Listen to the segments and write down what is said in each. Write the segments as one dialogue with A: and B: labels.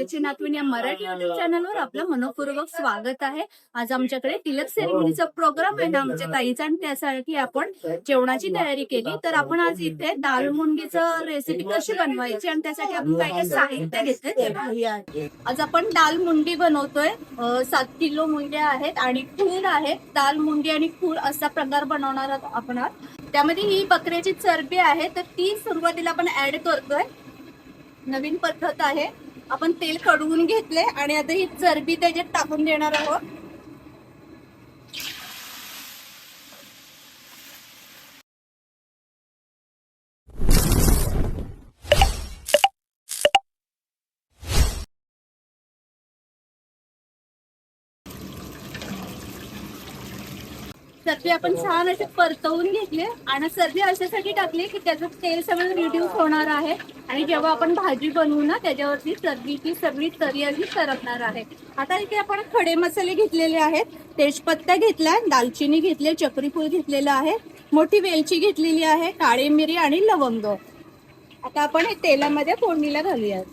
A: माहेरचे नातवण या मराठी युट्यूब चॅनलवर आपलं मनपूर्वक स्वागत आहे. आज आमच्याकडे तिलक सेरेमनीचा प्रोग्राम आहे ना आमच्या ताईचा आणि त्यासाठी आपण जेवणाची तयारी केली. तर आपण आज इथे दाल मुंडीचं रेसिपी कशी बनवायची आणि त्यासाठी आपण काय काय साहित्य घेतले आज आपण दाल मुंडी बनवतोय. सात किलो मुंड्या आहेत आणि खूर आहेत दाल मुंडी आणि खूर असा प्रकार बनवणार आहोत आपण. त्यामध्ये ही बकऱ्याची चरबी आहे. तर ती सुरुवातीला आपण ऍड करतोय. नवीन पद्धत आहे. आपण तेल कडवून घेतले आणि आता ही चरबी त्याच्यात टाकून देणार आहोत. चरबी आपण छान असे परतवून घेतले आणि चरबी अशासाठी टाकली की त्याचं तेल सगळं रिड्यूस होणार आहे. आणि जेव्हा आपण भाजी बनवू ना त्याच्यावरती चरबीची सगळी तरी अशी सरकणार आहे. आता इथे आपण खडे मसाले घेतलेले आहेत. तेजपत्ता घेतलाय दालचिनी घेतली चक्रीफूल घेतलेलं आहे. मोठी वेलची घेतलेली आहे काळी मिरी आणि लवंग. आता आपण हे तेलामध्ये फोडणीला घालूयात.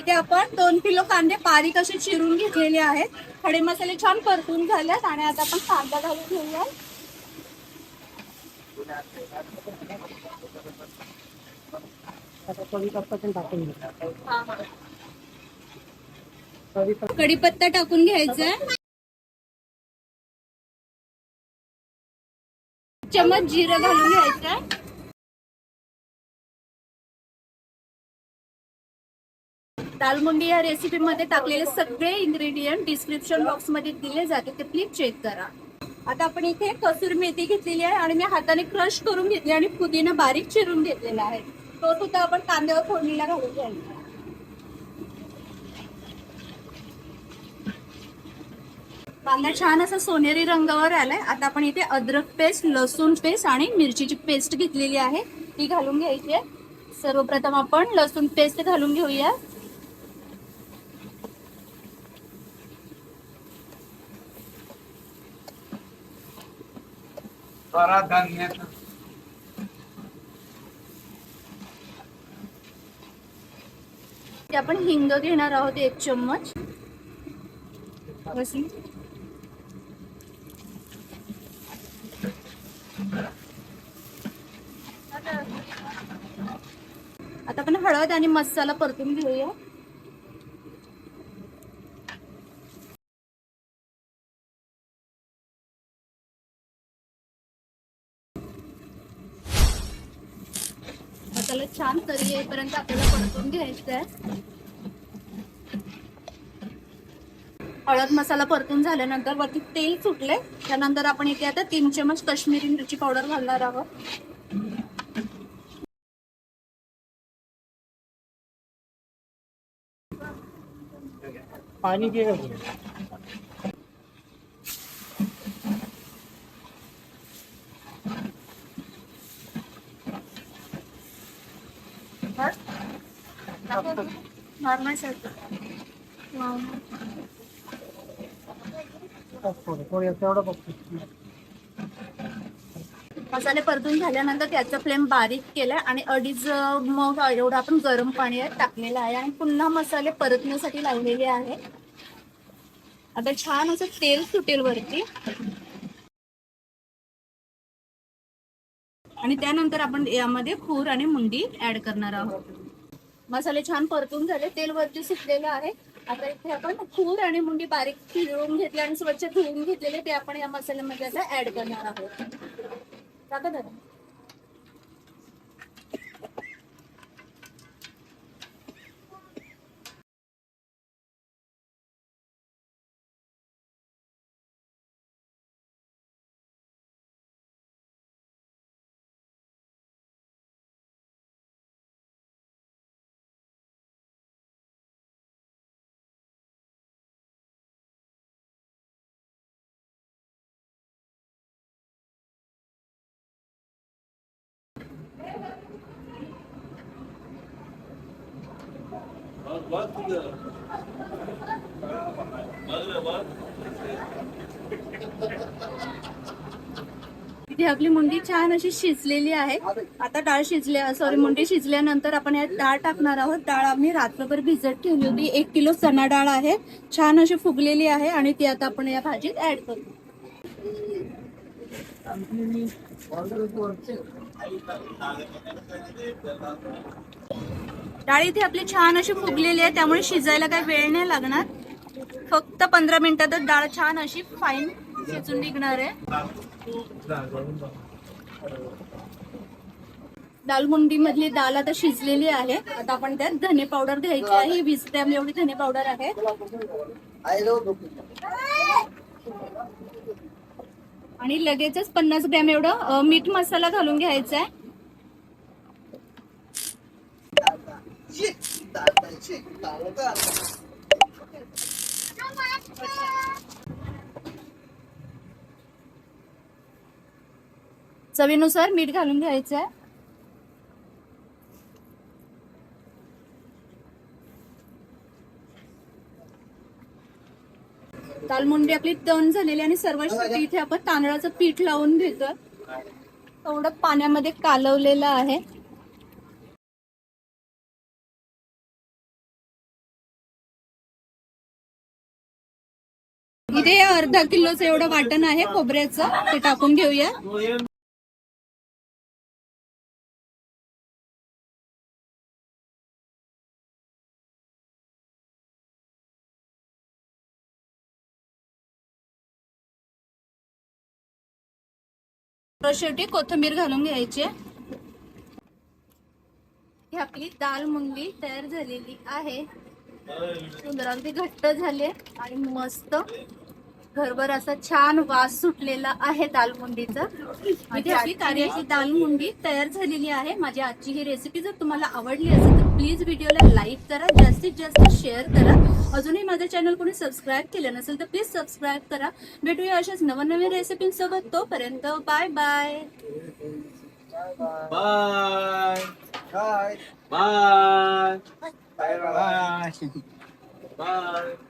A: इथे आपण दोन किलो कांदे बारीक असे चिरून घेतलेले आहेत. खडे मसाले छान परतून झाल्यात आणि आता आपण कांदा घालून घेऊया कढीपत्ता टाकून घ्यायचा चमच जिरं घालून घ्यायचं दालमुंडी या रेसिपीमध्ये टाकलेले सगळे इन्ग्रेडियंट डिस्क्रिप्शन बॉक्समध्ये दिले जाते. ते प्लीज चेक करा. आता आपण इथे कसुरी मेथी घेतलेली आहे आणि मी हाताने क्रश करून घेतली आणि पुदिना बारीक चिरून घेतलेला आहे. तो सुद्धा आपण कांद्यावर फोडणीला घालून घ्यायचा. कांदा छान असा सोनेरी रंगावर आलाय. आता आपण इथे अद्रक पेस्ट लसूण पेस्ट आणि मिरचीची पेस्ट घेतलेली आहे. ती घालून घ्यायची आहे. सर्वप्रथम आपण लसूण पेस्ट घालून घेऊया. ते आपण हिंग घेणार आहोत एक चम्मच. बसी. आता आपण हळद आणि मसाला परतून घेऊया. त्याला छान तरी येईपर्यंत आपल्याला परतून घ्यायचं आहे हळद मसाला परतून झाल्यानंतर वरती तेल सुटले त्यानंतर आपण इथे आता तीन चमच काश्मीरी मिरची पावडर घालणार आहोत.
B: पाणी
A: नॉर्मल मसाले परतून झाल्यानंतर त्याचा फ्लेम बारीक केलाय आणि अडीच मग एवढं आपण गरम पाणी टाकलेलं आहे आणि पुन्हा मसाले परतण्यासाठी लावलेले आहे. आता छान असं तेल सुटेल वरती. आणि त्यानंतर आपण यामध्ये खूर आणि मुंडी ऍड करणार आहोत. मसाले छान परतून झाले. तेल वरती सुटलेलं आहे. आता इथे आपण खूर आणि मुंडी बारीक फिरवून घेतले आणि स्वच्छ धुवून घेतलेले ते आपण या मसाल्यामध्ये आता ऍड करणार आहोत. टाका दादा. इथे आपली मुंडी छान अशी शिजलेली आहे. आता डाळ शिजल्या सॉरी मुंडी शिजल्यानंतर आपण यात डाळ टाकणार आहोत. डाळ आम्ही रात्रभर भिजत ठेवली होती. एक किलो चना डाळ आहे. छान अशी फुगलेली आहे आणि ती आता आपण या भाजीत ऍड करू. डाळ इथे आपली छान अशी फुगलेली आहे त्यामुळे शिजायला काही वेळ नाही लागणार. फक्त पंधरा मिनिटातच डाळ छान अशी फाईन शिजून निघणार आहे. दालगुंडी मधली दाल आता शिजलेली आहे. आता आपण त्यात धने पावडर घ्यायची आहे. ही वीस ग्रॅम एवढी धने पावडर आहे. आणि लगेचच पन्नास ग्रॅम एवढं मीठ मसाला घालून घ्यायचा आहे. चवीनुसार मीठ घालून घ्यायचं आहे दालमुंडी आपली तण झालेली आणि सर्वात इथे आपण तांदळाचं पीठ लावून घेतो तेवढं पाण्यामध्ये कालवलेलं आहे. इथे अर्धा किलोचं एवढं वाटण आहे खोबऱ्याचं. ते टाकून घेऊया. शेवटी कोथिंबीर घालून घ्यायची. ही आपली दाल मुंगली तयार झालेली आहे. सुंदर अगदी घट्ट झाले आणि मस्त. घरभर असा छान वास सुटलेला आहे दालमुंडीचा. इथे आपली कार्याची दालमुंडी तयार झालेली आहे. माझी आजची ही रेसिपी जर तुम्हाला आवडली असेल तर प्लीज व्हिडिओला लाईक करा. जास्तीत जास्त शेअर करा. अजूनही माझं चॅनल कोणी सबस्क्राईब केलं नसेल तर प्लीज सबस्क्राईब करा. भेटूया अशाच नवनवीन रेसिपींसोबत तोपर्यंत बाय बाय
C: Bye.
B: काय
C: Bye.
B: काय
C: Bye.